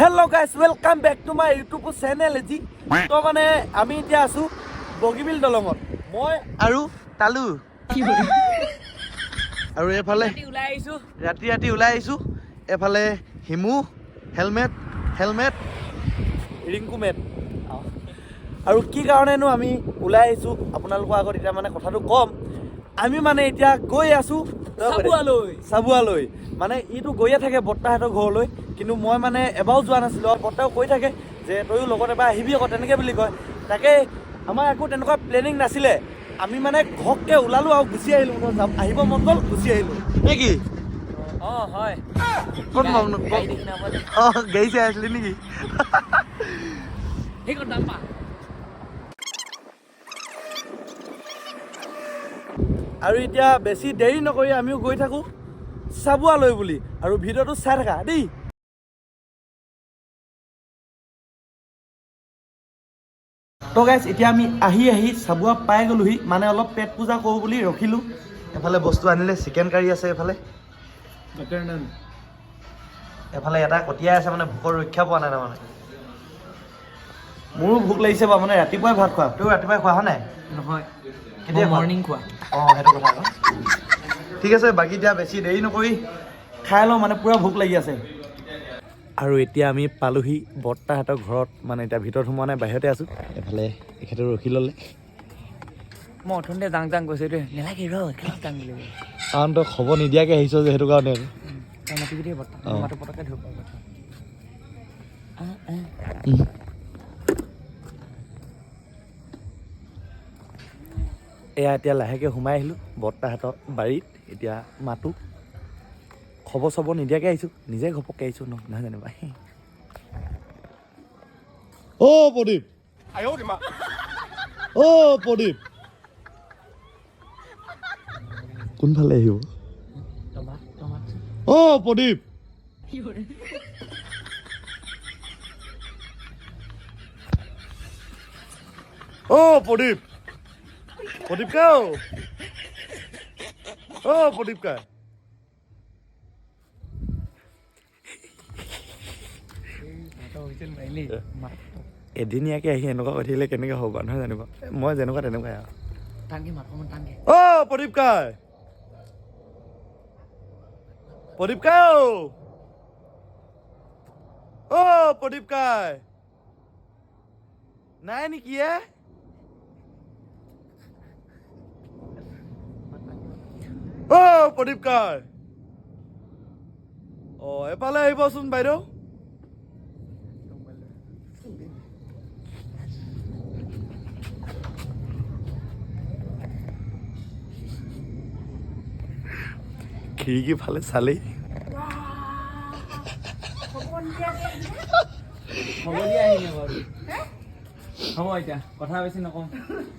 Hello' guys welcome back to my YouTube channel AG তো মানে আমি এতিয়া আছো বগীবিল দলঙত। মই আৰু তালু। আৰু এইফালে ওলাই আহিছো। ৰাতি ৰাতি ওলাই আহিছোঁ। এইফালে হিমু হেলমেট হেলমেট। ৰিংকুমেট আৰু কি কাৰণেনো আমি ওলাই আহিছোঁ? আপোনালোকৰ আগত এতিয়া মানে কথাটো ক'ম। আমি মানে এতিয়া গৈ আছোঁ চাবুৱালৈ। চাবুৱালৈ মানে ইটো গৈয়ে থাকে বৰ্তাহঁতৰ ঘৰলৈ কিন্তু মই মানে এবাৰো যোৱা নাছিলোঁ আৰু বৰ্তাও কৈ থাকে যে তয়ো লগত এবাৰ আহিবি আকৌ তেনেকৈ বুলি কয়। তাকে আমাৰ একো তেনেকুৱা প্লেনিং নাছিলে। আমি মানে ঘপকৈ ওলালোঁ আৰু গুচি আহিলোঁ। যাম আহিব মন গ'ল গুচি আহিলোঁ। নে কি? অ হয়। ক'ত অঁ গাড়ী চাই আছিলি নেকি? আৰু এতিয়া বেছি দেৰি নকৰি আমিও গৈ থাকোঁ। চাবুৱালৈ বুলি আৰু ভিডিঅ'টো চাই থাকা দেই। তো গাইজ এতিয়া আমি আহি আহি চাবুৱা পাই গ'লোহি। মানে অলপ পেট পূজা কৰোঁ বুলি ৰখিলোঁ। এফালে বস্তু আনিলে চিকেন কাৰী আছে এইফালে এফালে এটা কটিয়াই আছে মানে ভোকৰ ৰক্ষা পোৱা নাই তাৰমানে। মোৰো ভোক লাগিছে বাৰু মানে ৰাতিপুৱাই ভাত খোৱা। তই ৰাতিপুৱাই খোৱা হয় নাই? নহয়। কেতিয়া? মৰ্ণিং খোৱা? অঁ সেইটো কথা আকৌ। ঠিক আছে বাকী এতিয়া বেছি দেৰি নকৰি খাই লওঁ মানে পূৰা ভোক লাগি আছে। আৰু এতিয়া আমি পালোহি বৰ্তাহঁতৰ ঘৰত মানে এতিয়া ভিতৰত সোমোৱা নাই বাহিৰতে আছোঁ। এফালে এখেতে ৰখি ল'লে। মই অথনিতে যাং যাং কৈছো এইটোৱে নেলাগে ৰ যাং বুলি কাৰণ তই খবৰ নিদিয়াকৈ আহিছ যে সেইটো কাৰণে। মাতিবি দেই বৰ্তা মাতো পটককৈ ধৰিব এয়া এতিয়া লাহেকৈ সোমাই আহিলোঁ বৰ্তাহঁতৰ বাৰীত এতিয়া মাতো। খবৰ চবৰ নিদিয়াকৈ আহিছোঁ নিজে ঘপককৈ আহিছোঁ নহয় জানিবা অ' প্ৰদীপ। অ' প্ৰদীপ। কোনফালে আহিব। অ' প্ৰদীপ। অ' প্ৰদীপ। প্রদীপকা ও প্রদীপকা এদিনীয়াকে আহি এনেকুৱা কৈ থাকিলে কেনেকৈ হ'ব নহয় জানিব মই যেনেকুৱা তেনেকুৱাই আৰু। অ প্ৰদীপকা প্ৰদীপকা অ প্ৰদীপকা নাই নেকি এ? প্ৰদীপ কাই অ' এফালে আহিবচোন বাইদেউ খিৰিকী ফালে চালেই হ'ব দিয়া আহিলে বাৰু হ'ব এতিয়া কথা বেছি নকওঁ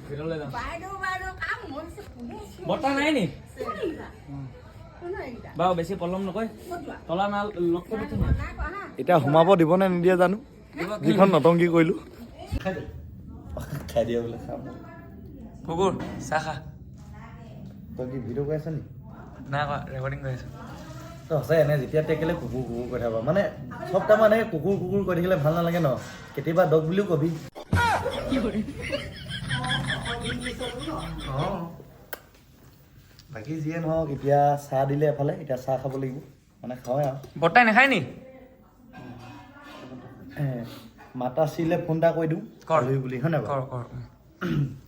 ভিতৰলৈ যাম বৰ্তা নাই নি বাৰু বেছি পলম নকয়। তলা নাল লগ কৰিবি এতিয়া সোমাব দিবনে নিদিয়ে জানো? যিখন নতংকি কৰিলোঁ। খাই দিয়া বোলে খাম। কুকুৰ চাহ খা। তই কি ভিডিঅ' কৰি আছ নি? নাই কোৱা ৰেকৰ্ডিং কৰি আছোঁ। তই সঁচাই এনে যেতিয়া তেকেলে কুকুৰ কুকুৰ কৈ থাক মানে চব টাইম এনেকৈ কুকুৰ কুকুৰ কৈ থাকিলে ভাল নালাগে ন? কেতিয়াবা ডগ বুলিও কবি। অঁ। বাকী যিয়ে নহওক এতিয়া চাহ দিলে এফালে এতিয়া চাহ খাব লাগিব। মানে খাওঁৱে আৰু। বৰ্তাই নাখায় নি? এ, মাতা চিলে ফোন এটা কৰি দিওঁ। কৰ। বুলি হয় নাই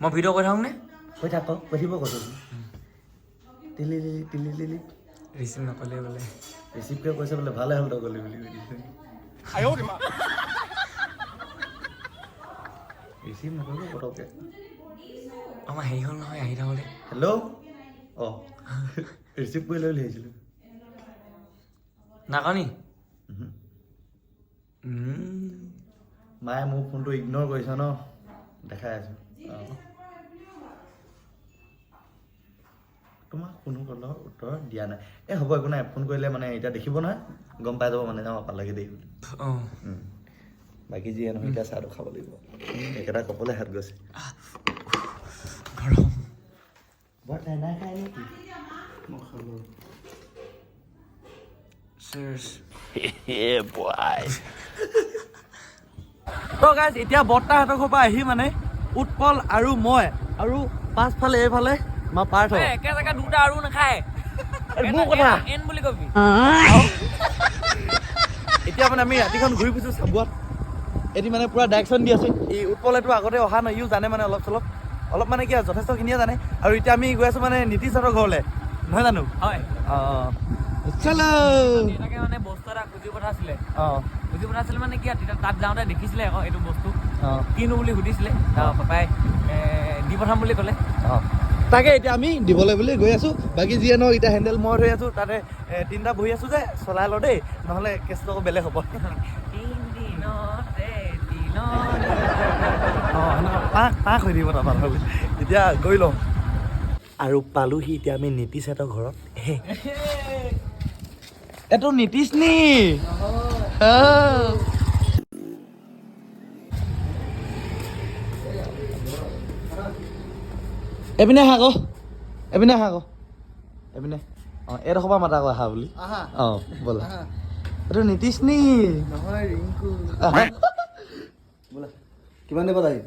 মই ভিডিঅ' কৰি থাকোঁ নে? কৈ থাক কৈ থাকিব কৈছোঁ তিলি লিলি তিলি লিলি ৰিচিভ নকৰিলে বোলে। ৰিচিভকৈ কৈছে বোলে? ভালে হ'ল তই গ'লি বুলি কৈ দিছে। ৰিচিভ নকৰিব পটককৈ আমাৰ হেৰি হ'ল নহয় আহি থাকোঁতে। হেল্ল' অঁ। ৰিচিভ কৰি লৈ বুলি ভাবিছিলোঁ। নাকাও নি উহু। উম। মায়ে মোৰ ফোনটো ইগন'ৰ কৰিছে ন? দেখাই আছোঁ। অঁ। তোমাক কোনো কলৰ উত্তৰ দিয়া নাই। এই হ'ব একো নাই। ফোন কৰিলে মানে এতিয়া দেখিব নহয়। গম পাই যাব মানে যাওঁ পালেগে দেই। বুলি। বাকী যিয়ে নহয় এতিয়া চাহটো খাব লাগিব। একেটা কপলে হাত গৈছে। Cheers. Yeah, boy. তো গাইজ এতিয়া বৰ্তাহঁতৰ ঘৰৰ পৰা আহি মানে উৎপল আৰু মই আৰু পাছফালে এইফালে পাৰ্থ। একে জেগা দুটা আৰু নাখায়। এই মোৰ কথা। এন বুলি কবি। এতিয়া মানে আমি ৰাতিখন ঘূৰি ফুৰিছোঁ চাবুৱাত। এটি মানে পূৰা ডাইৰেকশ্যন দি আছে। এই উৎপলেতো আগতে অহা নাই ইও জানে মানে অলপ চলপ অলপ মানে কি আৰু যথেষ্টখিনিয়ে জানে। আৰু এতিয়া আমি গৈ আছোঁ মানে নীতিশহঁতৰ ঘৰলৈ নহয় জানো? হয়। অঁ চলো। দেউতাকে মানে বস্তু এটা খুজি পঠাইছিলে। অঁ। খুজি পঠাইছিলে মানে কি তেতিয়া তাত যাওঁতে দেখিছিলে আকৌ এইটো বস্তু। অঁ। কিনো বুলি সুধিছিলে। পাপাই দি পঠাম বুলি ক'লে। অঁ। তাকে এতিয়া আমি দিবলৈ বুলি গৈ আছোঁ। বাকী যিয়ে নহওক এতিয়া হেণ্ডেল মই ধৰি আছোঁ। তাতে তিনিটা বহি আছোঁ যে চলাই ল দেই। নহ'লে কেছটো আকৌ বেলেগ হ'ব। পাক পাক হৈ থাকিব তাৰপৰা এতিয়া গৈ লওঁ আৰু পালোহি এতিয়া আমি নীতিশহঁতৰ ঘৰত এইটো নীতিশ নি এপিনে আহা আকৌ এপিনে আহা আকৌ এপিনে অঁ এইডোখৰ পৰা মাতা আকৌ আহা বুলি অঁ ব'লা এইটো নীতিশ নি নহয় ৰিংকু। বোলা কিমান দেবত আহিম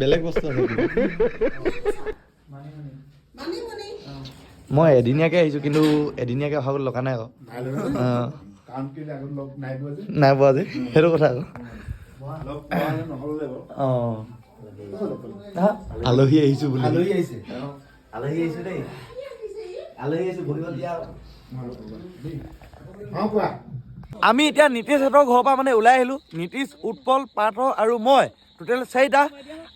বেলেগ বস্তু মই এদিনীয়াকে আহিছো কিন্তু এদিনীয়াকে ভাগত লগা নাই আকৌ নাই পোৱা যে সেইটো কথা আকৌ অঁ আলহী আহিছো বুলি আলহী আহিছে আহিছো দেই আলহী আহিছো বহিব দিয়া আমি এতিয়া নীতিশহঁতৰ ঘৰৰ পৰা মানে ওলাই আহিলোঁ। নীতিশ উৎপল পাৰ্থ আৰু মই টোটেল চাৰিটা।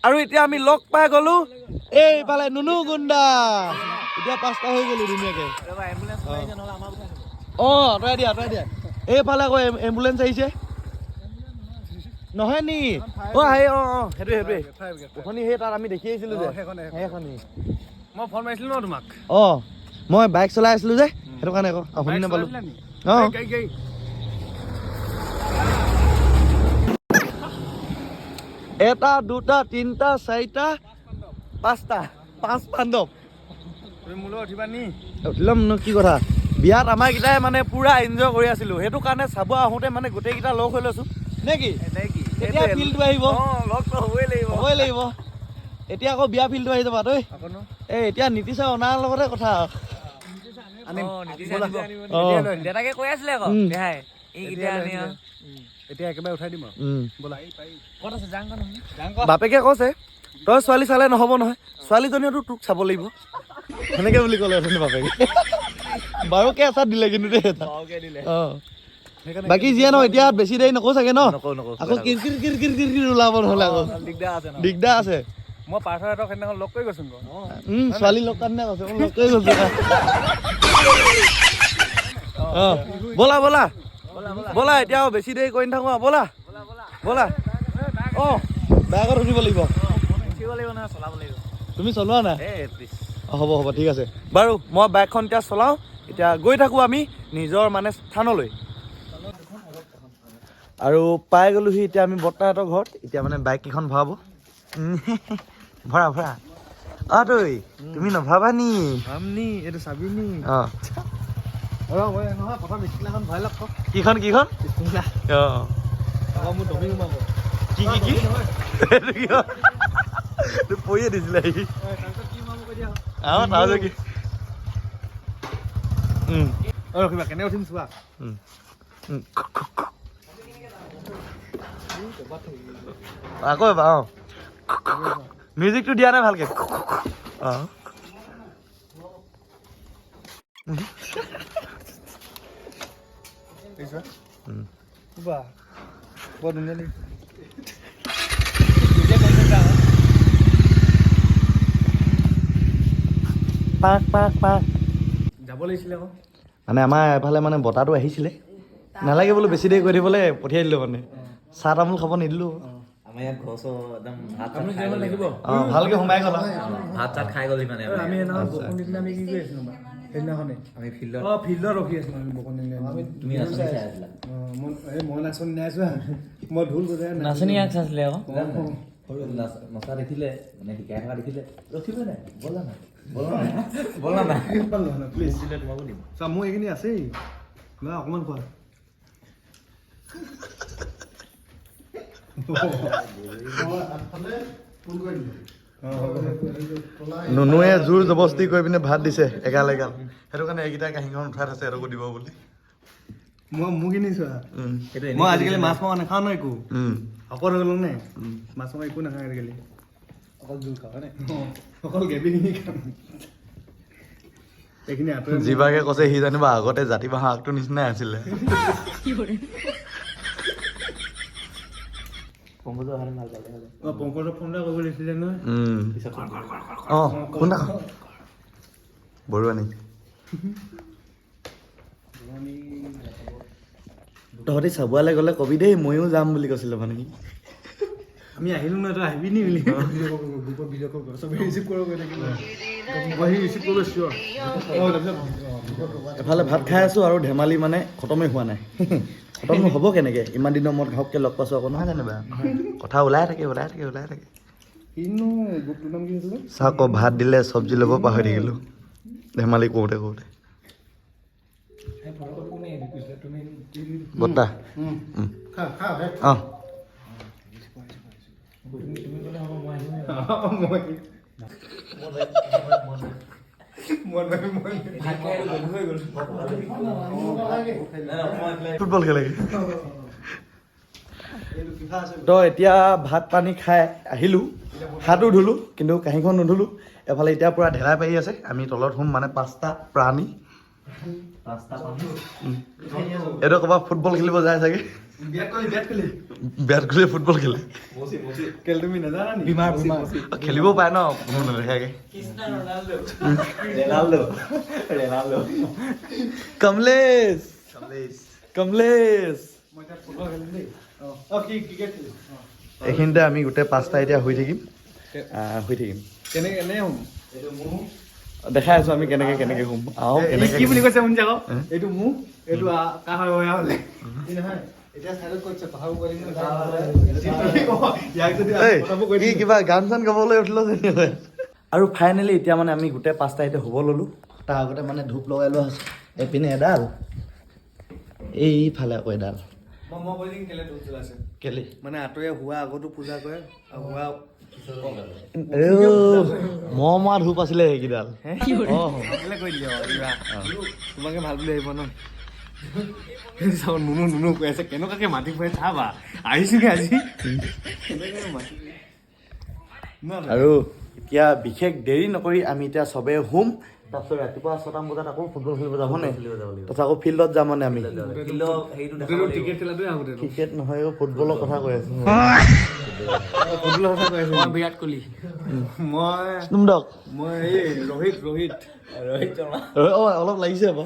আৰু এতিয়া আমি লগ পাই গ'লো এইফালে নুনু গুণ্ডা। এতিয়া পাঁচটা হৈ গ'লো ধুনীয়াকে। অঁ আঁতৰাই দিয়া আঁতৰাই দিয়া। এইফালে আকৌ এম- এম্বুলেঞ্চ আহিছে। নহয় নি? অঁ আহে অঁ অঁ সেইটোৱে সেইটোৱে। অথনি সেই তাত আমি দেখি আহিছিলোঁ যে। সেইখনি মই ফোন মাৰিছিলোঁ ন তোমাক? অঁ মই বাইক চলাই আছিলোঁ যে সেইটো কাৰণে আকৌ। অঁ, শুনি নাপালোঁ অঁ এটা দুটা তিনিটা চাৰিটা পাঁচটা পাঁচ পাণ্ডৱ। উঠিলাম ন কি কথা? বিয়াত আমাৰ কেইটাই মানে পুৰা এনজয় কৰি আছিলোঁ। সেইটো কাৰণে চাব আহোঁতে মানে গোটেইকেইটা লগ হৈ লৈছোঁ। নে কি? এতিয়া ফিল্ডটো আহিব। হ'বই লাগিব। এতিয়া আকৌ বিয়া ফিল্ডটো আহি যাবা দেই আকৌনো এই এতিয়া নীতিশে অনাৰ লগতে কথা। আনিম। ব'লা। দেউতাকে কৈ আছিলে আকৌ। দেহাই এইকেইটা আনি এতিয়া একেবাৰে উঠাই দিম আৰু। উম। ক'ত আছে? বাপেকে কৈছে তই ছোৱালী চালে নহ'ব নহয়। ছোৱালীজনীয়েতো তোক চাব লাগিব। সেনেকে বুলি ক'লে অথনি বাপেকে। বাৰু কেঁচা দিলে কিন্তু দেই এটা। অঁ। বাকী যিয়ে নহয় এতিয়া বেছি দেৰি নকওঁ চাগে ন? আকৌ কিৰকিৰ কিৰকিৰ কিৰকিৰ ওলাব নহ'লে আকৌ। দিগদাৰ আছে দিগদাৰ আছে। মই পাৰ্থহঁতক সেইদিনাখন লগ কৰি গৈছোঁ উম ছোৱালী লগ কাৰণে কৈছে লগ কৰি গৈছো অঁ ব'লা ব'লা। ব'লা এতিয়া বেছি দেৰি কৰি নাথাকোঁ আৰু ব'লা। ব'লা। অঁ বাইকত উঠিব লাগিব। তুমি চলোৱা নাই হ'ব হ'ব ঠিক আছে। বাৰু মই বাইকখন এতিয়া চলাওঁ। এতিয়া গৈ থাকোঁ আমি নিজৰ মানে স্থানলৈ। আৰু পাই গ'লোহি এতিয়া আমি বৰ্তাহঁতৰ ঘৰত। এতিয়া মানে বাইক কেইখন ভৰাব। ভৰা ভৰা। অঁ তই তুমি নভৰাবা নি নি এইটো চাবি নি অঁ ৰহ মই নহয় প্ৰথম স্কুলাখন ভৰাই লওক কিখন কিখন স্কুলা অঁ আকৌ মোৰ দমি সোমাব কি কি কি এইটো কি হয়? এইটো পৰিয়ে দিছিলে সি তাৰপিছত কি সোমাব কৈ দিয়া অঁ তাৰপিছত কি উম, অঁ ৰখিবা কেনে উঠিম চোৱা উম, উম। আকৌ এবাৰ অঁ মিউজিকটো দিয়া নাই ভালকে? মানে আমাৰ এফালে মানে বতাহটো আহিছিলে। নালাগে বোলো বেছি দেৰি কৰি দিবলৈ পঠিয়াই দিলোঁ মানে। চাহ তামোল খাব নিদিলোঁ। আমাৰ ইয়াত ঘৰ চৰ একদম ভাত চাত খাই গ'লি ভালকৈ সোমাই গ'ল। ভাত চাত খাই গ'লি মানে আমি সেইদিনাখন বৰষুণ আমি কি কৰি আছিলোঁ সেইদিনাখনে। আমি ফিল্ডত। অঁ ফিল্ডত ৰখি আছিলোঁ আমি দিনা আমি। তুমি নাচনি চাই আছিলা? মই নাচনি নাই চোৱা মই ঢোল বজাই নাচনি ইয়াক চাইছিলে আকৌ নাচ- নচা দেখিলে মানে শিকাই থকা দেখিলে ৰখিব নাই? ব'লা না ব'লা না প্লিজ তোমাকো দিম চা মোৰ এইখিনি আছেই। না অকণমান খোৱা নুনুৱে জোৰ জবস্তি কৰি পিনে ভাত দিছে এগাল এগাল। সেইটো কাৰণে এইকেইটা কাহিনীখন উঠাই থৈছে সিহঁতকো দিব বুলি। মই চোৱা উম, মই আজিকালি মাছ মাংস নাখাওঁ ন একো উম, শকত হৈ গ'লো নে। মাছ মাংস একো নাখাওঁ আজিকালি। অকল জোল খাওঁ অকল খাম এইখিনি আঁতৰে যিভাগে কৈছে সি জানিবা আগতে জাতি বাঁহৰ আগটো নিচিনাই আছিলে। পংকজৰ অহাহেঁতেন ভাল পালে হ'লে অঁ পংকজক ফোন এটা কৰিব লাগিছিলে নহয় উম। অঁ শুনা বৰুৱানী তহঁতি চাবুৱালৈ গ'লে কবি দেই ময়ো যাম বুলি কৈছিলে মানে সি আমি আহিলো ন তই আহিবি নি বুলি এফালে ভাত খাই আছোঁ আৰু ধেমালি মানে খতমেই হোৱা নাই খতম হ'ব কেনেকৈ? ইমান দিনৰ মূৰত ঘপকৈ লগ পাইছোঁ আকৌ নহয় জানিবা? কথা ওলাই থাকে ওলাই থাকে ওলাই থাকে। চাহ আকৌ ভাত দিলে চব্জি ল'ব পাহৰি থাকিলোঁ। ধেমালি কৰোঁতে কৰোঁতে। বৰ্তা। অঁ। মই মই মই ফুটবল খেলে। তো এতিয়া ভাত পানী খাই আহিলোঁ হাতো ধুলোঁ কিন্তু কাঁহীখন নুধুলোঁ। এফালে এতিয়া পূৰা ঢেলাই পাৰি আছে আমি তলত শুম মানে পাঁচটা প্ৰাণী। এইটো ক'ৰবাত ফুটবল খেলিব যায় চাগে। বিৰাট কোহলিয়ে ফুটবল খেলে। কেল তুমি নাজানা নি? বিমাৰ বিমাৰ খেলিব পাৰে ন? কোনো নেদেখাকৈ। কমলেশ। কমলেশ। এইখিনিতে আমি গোটেই পাঁচটা এতিয়া শুই থাকিম। আহ, শুই থাকিম। দেখাই আছো আমি কেনেকে কেনেকে শুম আহক কেনেকে কি বুলি কৈছে শুনিছে আকৌ? এইটো মোক এইটো কাৰ হয় হয় হ'লে। কিবা? গান চান গাবলৈ উঠিলো যেনিবা আৰু ফাইনেলি এতিয়া মানে আমি গোটেই পাঁচটা এতিয়া হ'ব ল'লোঁ। তাৰ আগতে মানে ধূপ লগাই লোৱা হৈছে এপিনে এডাল এইফালে আকৌ এডাল। কেলে মানে আঁতৰে হোৱা আগতো পূজা কৰে হোৱা মমা ধূপ আছিলে সেইকেইডাল। তোমাকে ভালো বুলি আহিব ন? চাওঁ নুনু নুনু কৈ আছে কেনেকুৱাকে মাতি ফুৰাই চাবা আহিছোগে আজি কেনেকৈ মাতি আৰু এতিয়া বিশেষ দেৰি নকৰি আমি এতিয়া চবেই শুম তাৰপিছত ৰাতিপুৱা ছটামান বজাত আকৌ ফুটবল খেলিব যাব নে তাৰপিছত আকৌ ফিল্ডত যাম মানে আমি ক্ৰিকেট নহয় ফুটবলৰ কথা কৈ আছো। ফুটবলৰ কথা কৈ আছো। মই বিৰাট কোহলি। মই স্নুমডক মই এই ৰোহিত ৰোহিত। ৰোহিত শৰ্মা। অলপ লাগিছে আকৌ।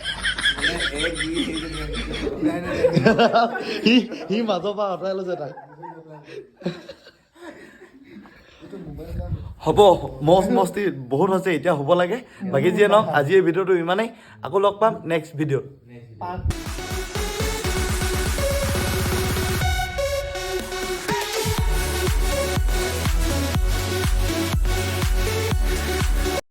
সি সি মাজৰ পৰা আঁতৰাই লৈছে তাক হ'ব মজ মস্তি বহুত হৈছে এতিয়া হ'ব লাগে। বাকী যিয়ে নহওক আজি এই ভিডিঅ'টো ইমানেই। আকৌ লগ পাম নেক্সট ভিডিঅ'ত